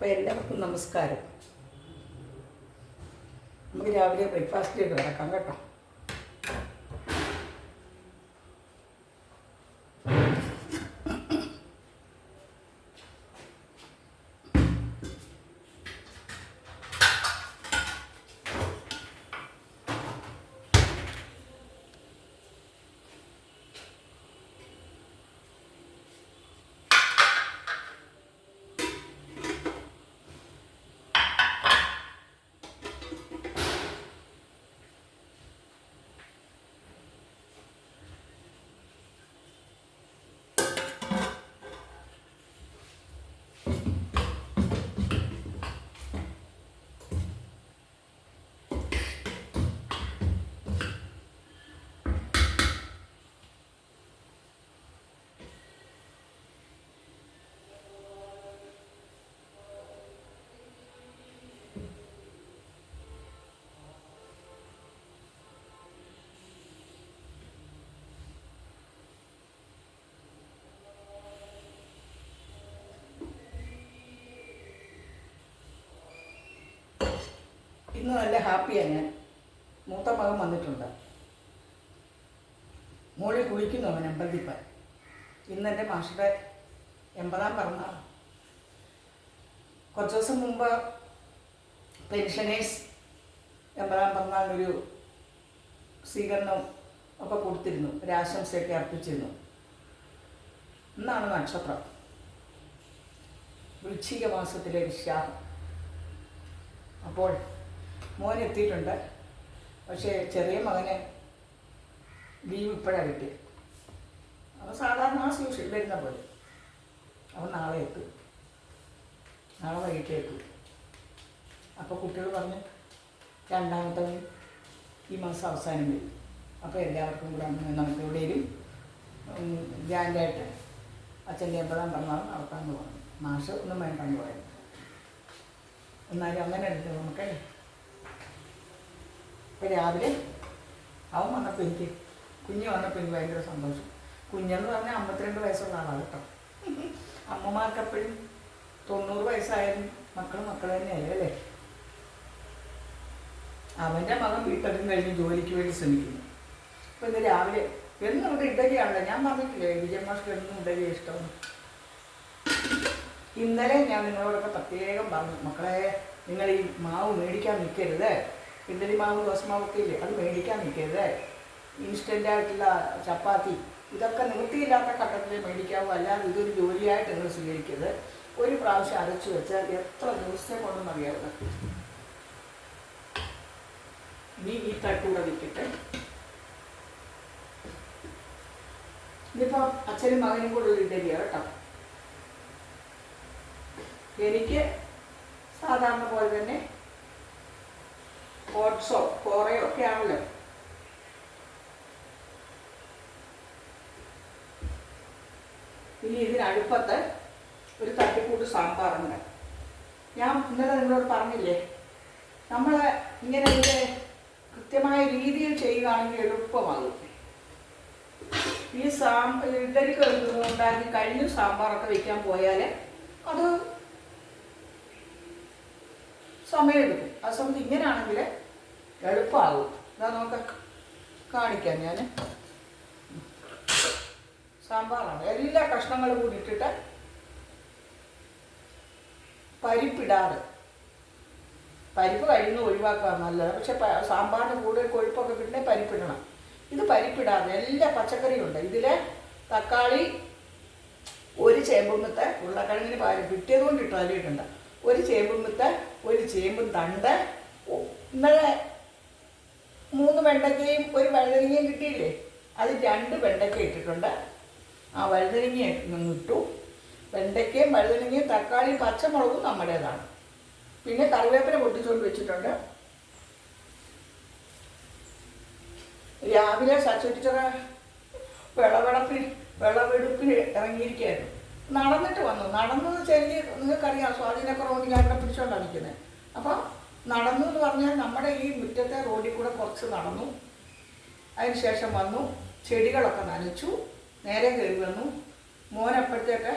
അപ്പോൾ എല്ലാവർക്കും നമസ്കാരം. നമുക്ക് രാവിലെ ബ്രേക്ക്ഫാസ്റ്റിലേക്ക് കിടക്കാം കേട്ടോ. ഇന്ന് നല്ല ഹാപ്പിയാണ് ഞാൻ. മൂത്ത മകൻ വന്നിട്ടുണ്ട്. മോളിൽ കുളിക്കുന്നു അവൻ അമ്പലത്തിപ്പൻ ഇന്ന് എന്റെ മാഷയുടെ എൺപതാം പിറന്നാൾ കുറച്ച് ദിവസം മുമ്പ് പെൻഷനേഴ്സ് എൺപതാം പിറന്നാളിനൊരു സ്വീകരണം ഒക്കെ കൊടുത്തിരുന്നു. ഒരു ആശംസയൊക്കെ അർപ്പിച്ചിരുന്നു. എന്നാണ് നക്ഷത്രം. വൃശ്ചിക മാസത്തിലെ വിശ്വാസം അപ്പോൾ മോൻ എത്തിയിട്ടുണ്ട്. പക്ഷേ ചെറിയ മകന് ലീവ് ഇപ്പോഴാണ് കിട്ടിയത് അവൻ സാധാരണ ആ സൂക്ഷിൽ വരുന്ന പോലെ. അവൻ നാളെ എത്തും. നാളെ വൈകിട്ട് എത്തും. അപ്പോൾ കുട്ടികൾ പറഞ്ഞ് രണ്ടാമത്തെ ഈ മാസം അവസാനം വരും. അപ്പോൾ എല്ലാവർക്കും കൂടെ നമുക്ക് എവിടെയും ഗ്രാൻഡായിട്ട് അച്ഛന്റെ എപ്പോഴാണ് പറഞ്ഞാലും അവർക്കാണ് പറഞ്ഞു മാഷ് ഒന്നും വേണ്ടെന്ന് പോയത് എന്നാലും അങ്ങനെ എടുത്തു നമുക്ക് ഇപ്പം രാവിലെ അവൻ വന്നപ്പോൾ എനിക്ക് കുഞ്ഞ് വന്നപ്പോൾ എനിക്ക് ഭയങ്കര സന്തോഷം. കുഞ്ഞെന്ന് പറഞ്ഞാൽ അമ്പത്തിരണ്ട് വയസ്സുള്ള ആളാണ് കേട്ടോ. അമ്മമാർക്കെപ്പോഴും തൊണ്ണൂറ് വയസ്സായാലും മക്കൾ മക്കൾ തന്നെയല്ലേ? അല്ലേ? അവന്റെ മകൻ വീട്ടിലും കഴിഞ്ഞ് ജോലിക്ക് വേണ്ടി ശ്രമിക്കുന്നു. അപ്പം ഇന്ന് രാവിലെ എന്നും ഇവിടെ ഇഡലിയാണല്ലോ. ഞാൻ പറഞ്ഞിട്ടില്ലേ വിജയമാഷ്ക്ക് എന്നും ഇഡലി ഇഷ്ടമാണ് ഇന്നലെ ഞാൻ നിങ്ങളോടൊക്കെ പ്രത്യേകം പറഞ്ഞു മക്കളെ നിങ്ങൾ ഈ മാവ് മേടിക്കാൻ നിൽക്കരുത്. ഇഡലി മാവ് ദോശ മാവൊക്കെ ഇല്ലേ അത് മേടിക്കാൻ നിൽക്കരുത്. ഇൻസ്റ്റന്റ് ആയിട്ടുള്ള ചപ്പാത്തി. ഇതൊക്കെ നിവൃത്തിയില്ലാത്ത ഘട്ടത്തിൽ മേടിക്കാവോ? അല്ലാതെ ഇതൊരു ജോലിയായിട്ട് നിങ്ങൾ സ്വീകരിക്കരുത്. ഒരു പ്രാവശ്യം അരച്ചു വെച്ചാൽ എത്ര ദിവസത്തെ കൊണ്ടെന്ന് അറിയാവുന്നത് ഇനി ഈ തട്ടൂടെ നിൽക്കട്ടെ ഇനിയിപ്പോൾ അച്ഛനും മകനും കൂടെ ഒരു ഇഡലിയാണ് കേട്ടോ. എനിക്ക് സാധാരണ പോലെ തന്നെ ഓട്സോ കോറയോ ഒക്കെ ആണല്ലോ ഇനി ഇതിനടുപ്പത്ത് ഒരു തട്ടിക്കൂട്ട് സാമ്പാറുണ്ട്. ഞാൻ ഇന്നലെ നിങ്ങളോട് പറഞ്ഞില്ലേ നമ്മൾ ഇങ്ങനെ ഇത് കൃത്യമായ രീതിയിൽ ചെയ്യുകയാണെങ്കിൽ എളുപ്പമാകും. ഈ സാം ഇഡലിക്ക് ഉണ്ടാക്കി കഴിഞ്ഞ സാമ്പാറൊക്കെ വെക്കാൻ പോയാൽ അത് സമയമെടുക്കും. ആ സമയത്ത് ഇങ്ങനെയാണെങ്കിൽ എളുപ്പമാകും ഇതാ നമുക്ക് കാണിക്കാം ഞാൻ സാമ്പാറാണ്. എല്ലാ കഷ്ണങ്ങളും കൂടി ഇട്ടിട്ട് പരിപ്പ് കഴിയുന്ന ഒഴിവാക്കുക നല്ലത് പക്ഷെ സാമ്പാറിന് കൂടുതൽ കൊഴുപ്പൊക്കെ കിട്ടണേ പരിപ്പിടണം. ഇത് പരിപ്പിടാതെ എല്ലാ പച്ചക്കറിയും ഉണ്ട്. ഇതിൽ തക്കാളി ഒരു ചേമ്പുമ്പത്തെ ഉരുളക്കിഴങ്ങിന് പാൽ കിട്ടിയത് കൊണ്ട് ഇട്ടു അതിലിട്ടുണ്ട് ഒരു ചേമ്പുമ്പത്തെ ഒരു ചേമ്പും തണ്ട് ഇന്നലെ മൂന്ന് വെണ്ടക്കയും ഒരു വഴുതനങ്ങയും കിട്ടിയില്ലേ? അത് രണ്ട് വെണ്ടയ്ക്ക ഇട്ടിട്ടുണ്ട്. ആ വഴുതനങ്ങ ഇട്ടു. വെണ്ടയ്ക്കയും വഴുതനങ്ങയും തക്കാളിയും പച്ചമുളകും നമ്മുടേതാണ്. പിന്നെ കറിവേപ്പില പൊട്ടിച്ചുകൊണ്ട് വെച്ചിട്ടുണ്ട്. രാവിലെ സച്ചുറ്റിച്ചറ വിളവെടുപ്പിന് വിളവെടുപ്പിന് ഇറങ്ങിയിരിക്കുകയായിരുന്നു. നടന്നിട്ട് വന്നു. നടന്നത് ചെറിയ നിങ്ങൾക്കറിയാം സ്വാധീനക്കുറവുണ്ട് ഞാൻ ഇവിടെ പിടിച്ചോണ്ടാണ് നിൽക്കുന്നത് അപ്പം നടന്നു എന്ന് പറഞ്ഞാൽ നമ്മുടെ ഈ മുറ്റത്തെ കൂടെ കുറച്ച് നടന്നു. അതിന് ശേഷം വന്നു ചെടികളൊക്കെ നനച്ചു നേരെ കയറി വന്നു. മോൻ അപ്പോഴത്തേക്ക്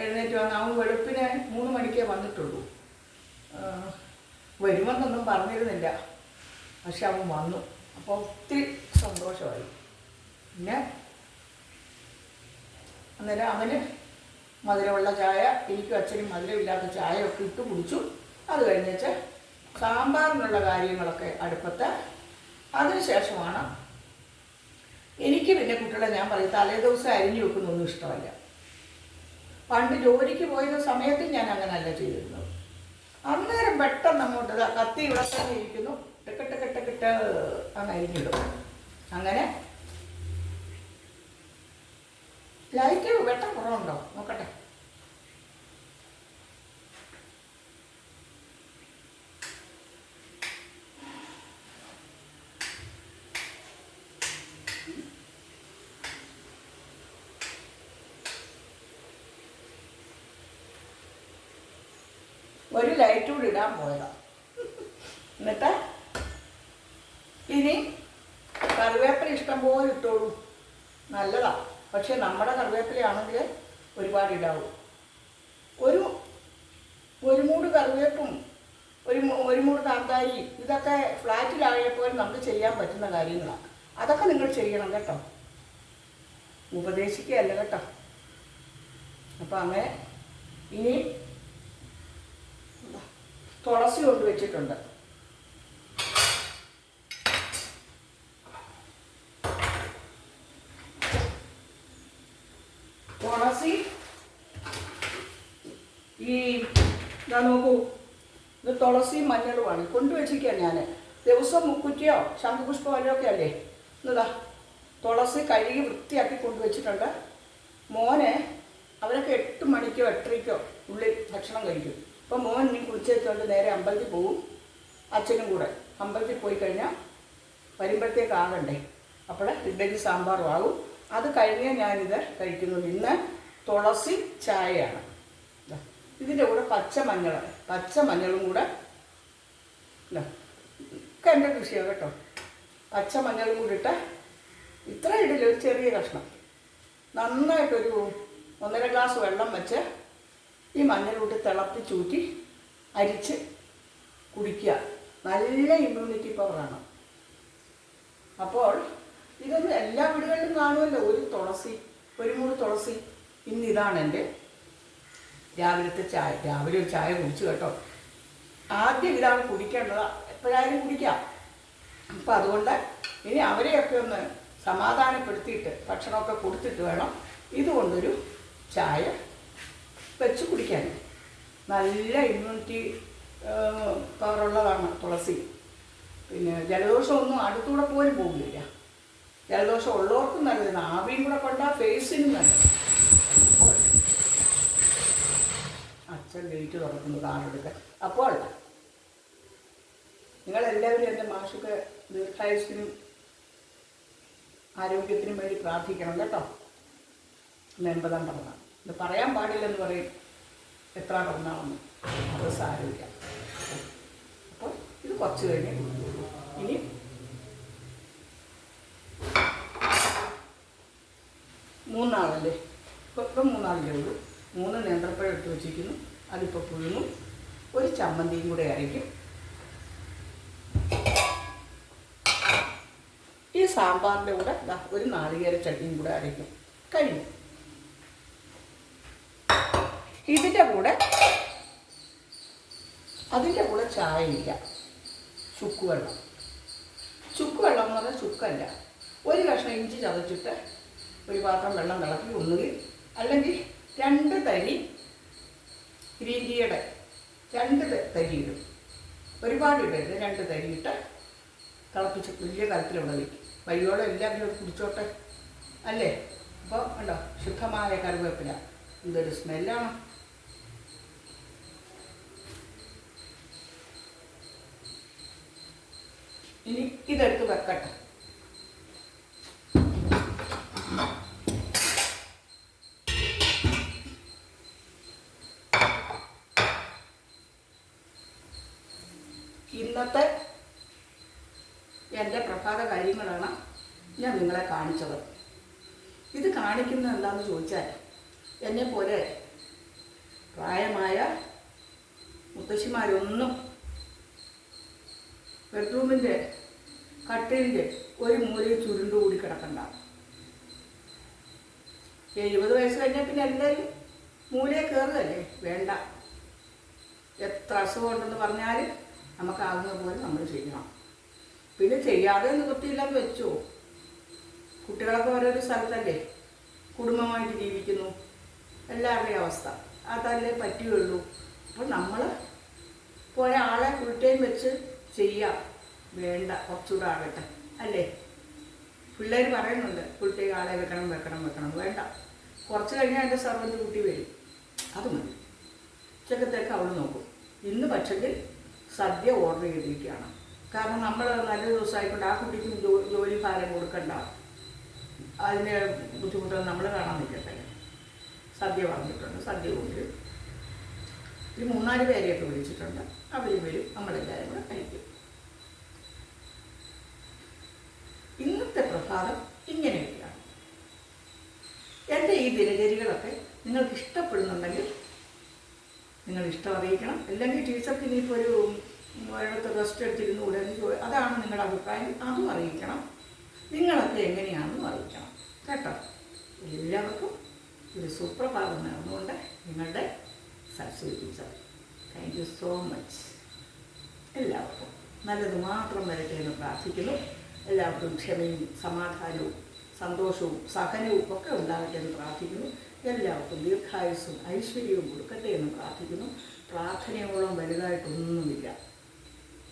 എഴുന്നേറ്റ് വന്ന് അവൻ വെളുപ്പിന് മൂന്ന് മണിക്കേ വന്നിട്ടുള്ളൂ. വരുമെന്നൊന്നും പറഞ്ഞിരുന്നില്ല. പക്ഷെ അവൻ വന്നു. അപ്പോൾ ഒത്തിരി സന്തോഷമായി. പിന്നെ അന്നേരം അവന് മധുരമുള്ള ചായ എനിക്കും അച്ഛനും മധുരമില്ലാത്ത ചായ ഒക്കെ ഇട്ട് കുടിച്ചു. അത് കഴിഞ്ഞേച്ച് സാമ്പാറിനുള്ള കാര്യങ്ങളൊക്കെ അടുപ്പത്ത്. അതിനുശേഷമാണ് എനിക്ക് പിന്നെ കുട്ടികളെ ഞാൻ പറയും തലേ ദിവസം അരിഞ്ഞു വെക്കുന്നൊന്നും ഇഷ്ടമല്ല. പണ്ട് ജോലിക്ക് പോയത് സമയത്ത് ഞാൻ അങ്ങനല്ല ചെയ്തിരുന്നത്. അന്നേരം പെട്ടെന്ന് അങ്ങോട്ട് കത്തി തന്നെ ഇരിക്കുന്നു. ടിക്കട്ട് കെട്ട് കിട്ട് അങ്ങ് അരിഞ്ഞിടും. അങ്ങനെ. ലൈറ്റ് വെട്ടം കുറവുണ്ടോ? ഒരു ലൈറ്റ് കൂടി ഇടാൻ പോയതാണ് എന്നിട്ട് ഇനി കറിവേപ്പില ഇഷ്ടം പോലെ ഇട്ടോളൂ. നല്ലതാണ് പക്ഷെ നമ്മുടെ കറിവേപ്പിലയാണെങ്കിൽ ഒരുപാട് ഇടാവൂ. ഒരു ഒരു മൂട് കറിവേപ്പും ഒരു ഒരു മൂട് കാന്താരി ഇതൊക്കെ ഫ്ലാറ്റിലായപ്പോൾ നമുക്ക് ചെയ്യാൻ പറ്റുന്ന കാര്യങ്ങളാണ് അതൊക്കെ നിങ്ങൾ ചെയ്യണം കേട്ടോ. ഉപദേശിക്കുകയല്ല കേട്ടോ. അപ്പം അങ്ങനെ ഇനി തുളസി കൊണ്ട് വെച്ചിട്ടുണ്ട്. തുളസി ഈ ഇതാ നോക്കൂ. ഇത് തുളസിയും മഞ്ഞളുമാണ്. കൊണ്ടുവച്ചിരിക്കുക ഞാൻ ദിവസം മുക്കുറ്റിയോ ശംഖുപുഷ്പോ അല്ലോ ഒക്കെ അല്ലേ എന്നതാ തുളസി കഴുകി വൃത്തിയാക്കി കൊണ്ടുവച്ചിട്ടുണ്ട് മോനെ അവരൊക്കെ എട്ട് മണിക്കോ എട്ടരയ്ക്കോ ഉള്ളിൽ ഭക്ഷണം കഴിക്കും. അപ്പോൾ മോൻ നീ കുളിച്ചേച്ചുകൊണ്ട് നേരെ അമ്പലത്തിൽ പോകും അച്ഛനും കൂടെ. അമ്പലത്തിൽ പോയി കഴിഞ്ഞാൽ വരുമ്പോഴത്തേക്ക് ആകണ്ടേ. അപ്പോൾ ഇഡ്ഡലി സാമ്പാറും ആകും. അത് കഴിഞ്ഞേ ഞാനിത് കഴിക്കുന്നു ഇന്ന് തുളസി ചായയാണ്. ഇതിന്റെ കൂടെ പച്ചമഞ്ഞൾ പച്ചമഞ്ഞളും കൂടെ. ഒക്കെ എന്റെ കൃഷിയാണ് കേട്ടോ. പച്ചമഞ്ഞളും കൂടി ഇട്ട് ഇത്ര ഇടില്ല ഒരു ചെറിയ കഷ്ണം. നന്നായിട്ടൊരു ഒന്നര ഗ്ലാസ് വെള്ളം വെച്ച് ഈ മഞ്ഞളൂട്ട് തിളപ്പിച്ചൂറ്റി അരിച്ച് കുടിക്കുക. നല്ല ഇമ്മ്യൂണിറ്റി പവറാണ് അപ്പോൾ ഇതൊന്നും എല്ലാ വീടുകളിലും കാണുമല്ലോ. ഒരു തുളസി ഒരു മൂന്ന് തുളസി. ഇന്ന് ഇതാണ് എന്റെ രാവിലത്തെ ചായ. രാവിലെ ഒരു ചായ കുടിച്ചു കേട്ടോ. ആദ്യം ഇതാണ് കുടിക്കേണ്ടത്. എപ്പോഴായാലും കുടിക്കാം. അപ്പം അതുകൊണ്ട് ഇനി അവരെയൊക്കെ ഒന്ന് സമാധാനപ്പെടുത്തിയിട്ട് ഭക്ഷണമൊക്കെ കൊടുത്തിട്ട് വേണം. ഇതുകൊണ്ടൊരു ചായ വെച്ച് കുടിക്കാൻ. നല്ല ഇമ്മ്യൂണിറ്റി പവറുള്ളതാണ് തുളസി. പിന്നെ ജലദോഷമൊന്നും അടുത്തൂടെ പോലും പോകുന്നില്ല. ജലദോഷം ഉള്ളവർക്കും നല്ലതാണ് ആവിയും കൂടെ കൊണ്ടാൽ ഫേസിനും നല്ലത്. അച്ഛൻ ഗേറ്റ് തുറക്കുന്നത് ആളെടുക്കുക അപ്പോൾ നിങ്ങളെല്ലാവരും എന്റെ മാഷുക്ക് ദീർഘായുസിനും ആരോഗ്യത്തിനും വേണ്ടി പ്രാർത്ഥിക്കണം കേട്ടോ. എൺപതാം പറഞ്ഞ ഇത് പറയാൻ പാടില്ലെന്ന് പറയും. എത്ര പറഞ്ഞാണെന്ന് അത് സാരമില്ല. അപ്പോൾ ഇത് കുറച്ച് കഴിഞ്ഞ്. ഇനി മൂന്നാളല്ലേ? ഇപ്പോൾ ഇപ്പം മൂന്നാളിന്റെ ഉള്ളൂ. മൂന്ന് നേന്ത്രപ്പഴം എടുത്ത് വെച്ചിരിക്കുന്നു. അതിപ്പോൾ പുഴുങ്ങും. ഒരു ചമ്മന്തിയും കൂടെ അരയ്ക്കും. ഈ സാമ്പാറിന്റെ കൂടെ ഒരു നാളികേര ചട്ടിയും കൂടെ അരയ്ക്കും. കഴിഞ്ഞു. ഇതിന്റെ കൂടെ അതിന്റെ കൂടെ ചായയില്ല. ചുക്ക് വെള്ളം ചുക്ക് വെള്ളം എന്ന് പറഞ്ഞാൽ ചുക്കല്ല. ഒരു കഷ്ണം ഇഞ്ചി ചതച്ചിട്ട് ഒരു പാത്രം വെള്ളം തിളക്കി ഒന്നുകിൽ അല്ലെങ്കിൽ രണ്ട് തരി ഗ്രീൻ ടീയുടെ രണ്ട് തരി ഇടും. ഒരുപാട് ഇടരുത്. രണ്ട് തരി ഇട്ട് തിളപ്പിച്ച് വലിയ കലത്തിലൂടെ വയ്ക്കും വയ്യോളം എല്ലാവരും കുടിച്ചോട്ടെ. അല്ലേ? അപ്പോൾ ഉണ്ടോ ശുദ്ധമായ കറിവേപ്പില. എന്തൊരു സ്മെല്ലാണ്. ഇനി ഇതെടുത്ത് വെക്കട്ടെ. ഇന്നത്തെ എന്റെ പ്രഭാത കാര്യങ്ങളാണ് ഞാൻ നിങ്ങളെ കാണിച്ചത്. ഇത് കാണിക്കുന്നത് എന്താണെന്ന് ചോദിച്ചാൽ എന്നെ പോലെ പ്രായമായ മുത്തശ്ശിമാരൊന്നും ബെഡ്റൂമിന്റെ കട്ടിലിന്റെ ഒരു മൂലയിൽ ചുരുണ്ടുകൂടി കിടക്കണ്ട. എഴുപത് വയസ്സ് കഴിഞ്ഞാൽ പിന്നെ എല്ലാവരും മൂലയിൽ കയറുകയല്ലേ വേണ്ട. എത്ര അസുഖമുണ്ടെന്ന് പറഞ്ഞാലും നമുക്കാകുന്ന പോലെ നമ്മൾ ചെയ്യണം. പിന്നെ ചെയ്യാതെ നിവൃത്തിയില്ലാന്ന് വെച്ചോ. കുട്ടികളൊക്കെ ഓരോരോ സ്ഥലത്തല്ലേ കുടുംബമായിട്ട് ജീവിക്കുന്നു. എല്ലാവരുടെയും അവസ്ഥ. അതല്ലേ പറ്റുകയുള്ളൂ. അപ്പോൾ നമ്മൾ പോയ ആളെ ഫുൾ ടൈം വെച്ച് ചെയ്യാം. വേണ്ട കുറച്ചുകൂടെ ആകട്ടെ അല്ലേ? പിള്ളേർ പറയുന്നുണ്ട് കുട്ടിയെ ആളെ വെക്കണം വെക്കണം വെക്കണം. വേണ്ട. കുറച്ച് കഴിഞ്ഞാൽ എന്റെ സർവന്റ് കുട്ടി വരും. അത് മതി. ഉച്ചക്കത്തേക്ക് അവൾ നോക്കും. ഇന്ന് പക്ഷെങ്കിൽ സദ്യ ഓർഡർ ചെയ്തിരിക്കുകയാണ്. കാരണം നമ്മൾ നല്ല ദിവസമായിക്കൊണ്ട് ആ കുട്ടിക്കും ജോലി ഭാരം കൊടുക്കണ്ട. അതിന്റെ ബുദ്ധിമുട്ടുകൾ നമ്മൾ കാണാൻ നിൽക്കട്ടെ. സദ്യ പറഞ്ഞിട്ടുണ്ട് സദ്യ കൊണ്ട്. ഒരു മൂന്നാൽ പേരെയൊക്കെ വിളിച്ചിട്ടുണ്ട്. അവർ വരും നമ്മളെല്ലാവരും കൂടെ കഴിക്കും. ഇങ്ങനെ ഇങ്ങനെയൊക്കെയാണ്. എന്റെ ഈ ദിനചര്യകളൊക്കെ നിങ്ങൾക്ക് ഇഷ്ടപ്പെടുന്നുണ്ടെങ്കിൽ നിങ്ങൾ ഇഷ്ടം അറിയിക്കണം. അല്ലെങ്കിൽ ടീച്ചർക്ക് ഇനിയിപ്പോൾ ഒരു ഒരിടത്ത് റെസ്റ്റ് എടുത്തിരുന്നു കൂടെ എന്ന് അതാണ് നിങ്ങളുടെ അഭിപ്രായം. അതും അറിയിക്കണം. നിങ്ങളൊക്കെ എങ്ങനെയാണെന്നും അറിയിക്കണം. കേട്ടോ? എല്ലാവർക്കും ഒരു സുപ്രഭാതം നേർന്നുകൊണ്ട് നിങ്ങളുടെ Saraswathi teacher thank you so much എല്ലാവർക്കും. നല്ലത് മാത്രം വരട്ടെ എന്ന് പ്രാർത്ഥിക്കുന്നു. എല്ലാവർക്കും ക്ഷമയും സമാധാനവും സന്തോഷവും സഹനവും ഒക്കെ ഉണ്ടാകട്ടെ എന്ന് പ്രാർത്ഥിക്കുന്നു. എല്ലാവർക്കും ദീർഘായുസ്സും ഐശ്വര്യവും കൊടുക്കട്ടെ എന്ന് പ്രാർത്ഥിക്കുന്നു. പ്രാർത്ഥനയോളം വലുതായിട്ടൊന്നുമില്ല.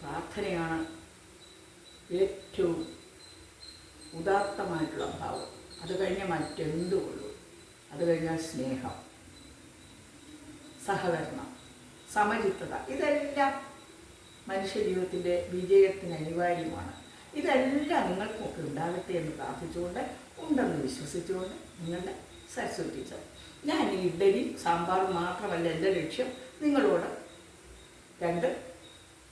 പ്രാർത്ഥനയാണ് ഏറ്റവും ഉദാത്തമായിട്ടുള്ള ഭാവം. അത് കഴിഞ്ഞാൽ മറ്റെന്തുകൊള്ളൂ? അത് കഴിഞ്ഞാൽ സ്നേഹം സഹകരണം സമചിത്തത. ഇതെല്ലാം മനുഷ്യജീവിതത്തിന്റെ വിജയത്തിന് അനിവാര്യമാണ്. ഇതെല്ലാം നിങ്ങൾക്കൊക്കെ ഉണ്ടാകട്ടെ എന്ന് പ്രാർത്ഥിച്ചുകൊണ്ട് ഉണ്ടെന്ന് വിശ്വസിച്ചുകൊണ്ട് നിങ്ങളുടെ സരസ്വതി ടീച്ചർ. ഞാൻ ഈ ഇഡ്ഡലി സാമ്പാർ മാത്രമല്ല എന്റെ ലക്ഷ്യം. നിങ്ങളോട് രണ്ട്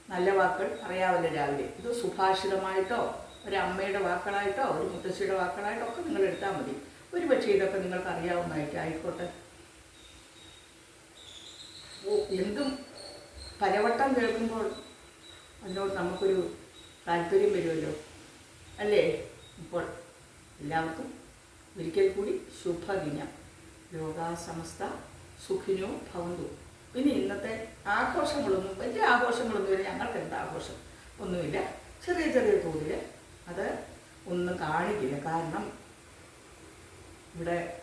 നല്ല വാക്കുകൾ അറിയാവല്ലോ രാവിലെ. ഇത് സുഭാഷിതമായിട്ടോ ഒരു അമ്മയുടെ വാക്കുകളായിട്ടോ ഒരു മുത്തശ്ശിയുടെ വാക്കുകളായിട്ടോ ഒക്കെ നിങ്ങൾ എടുത്താൽ മതി. ഒരു പക്ഷേ ഇതൊക്കെ നിങ്ങൾക്ക് അറിയാവുന്നതായിട്ട് ആയിക്കോട്ടെ. എന്തും പലവട്ടം കേൾക്കുമ്പോൾ അതിനോട് നമുക്കൊരു താല്പര്യം വരുമല്ലോ. അല്ലേ? ഇപ്പോൾ എല്ലാവർക്കും ഒരിക്കൽ കൂടി ശുഭദിനം. ലോകാസമസ്ത സുഖിനോ ഭവന്തു. പിന്നെ ഇന്നത്തെ ആഘോഷങ്ങളൊന്നും വലിയ ആഘോഷങ്ങളൊന്നുമില്ല ഞങ്ങൾക്ക് എന്താ ആഘോഷം? ഒന്നുമില്ല. ചെറിയ ചെറിയ തോതിൽ അത് ഒന്നും കാണിക്കില്ല. കാരണം ഇവിടെ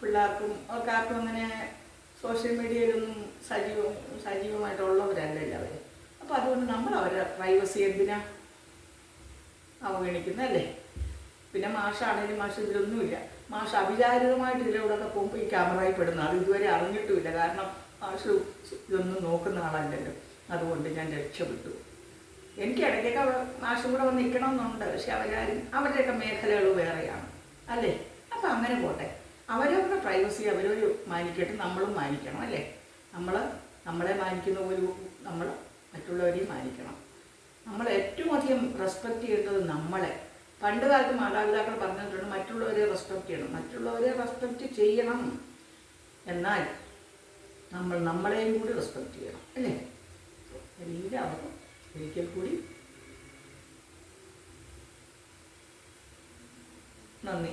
പിള്ളേർക്കും ഒക്കെ ആർക്കും അങ്ങനെ സോഷ്യൽ മീഡിയയിലൊന്നും സജീവം സജീവമായിട്ടുള്ളവരല്ലല്ലോ അവർ അപ്പോൾ അതുകൊണ്ട് നമ്മൾ അവരുടെ പ്രൈവസി എന്തിനാ അവഗണിക്കുന്നല്ലേ പിന്നെ മാഷാണേലും മാഷ് ഇതിലൊന്നുമില്ല. മാഷ് അവിചാരിതമായിട്ട് ഇതിലൂടെയൊക്കെ പോകുമ്പോൾ ഈ ക്യാമറയിൽ പെടുന്ന ആൾ ഇതുവരെ അറിഞ്ഞിട്ടുമില്ല. കാരണം മാഷ് ഇതൊന്നും നോക്കുന്ന ആളല്ലല്ലോ. അതുകൊണ്ട് ഞാൻ രക്ഷപ്പെട്ടു. എനിക്ക് ഇടയ്ക്കൊക്കെ മാഷും കൂടെ വന്ന് നിൽക്കണമെന്നുണ്ട് പക്ഷെ അവരാരും അവരുടെയൊക്കെ മേഖലകൾ വേറെയാണ്. അല്ലേ? അപ്പം അങ്ങനെ പോട്ടെ. അവരവരുടെ പ്രൈവസി അവരൊരു മാനിക്കട്ടെ. നമ്മളും മാനിക്കണം അല്ലേ? നമ്മൾ നമ്മളെ മാനിക്കുന്ന പോലെ നമ്മൾ മറ്റുള്ളവരെയും മാനിക്കണം. നമ്മൾ ഏറ്റവും അധികം റെസ്പെക്റ്റ് ചെയ്യേണ്ടത് നമ്മളെ. പണ്ട് കാലത്ത് മാതാപിതാക്കൾ പറഞ്ഞിട്ടുണ്ട് മറ്റുള്ളവരെ റെസ്പെക്റ്റ് ചെയ്യണം മറ്റുള്ളവരെ റെസ്പെക്റ്റ് ചെയ്യണം. എന്നാൽ നമ്മൾ നമ്മളെയും കൂടി റെസ്പെക്റ്റ് ചെയ്യണം അല്ലേ? എല്ലാവർക്കും ഒരിക്കൽ കൂടി നന്ദി.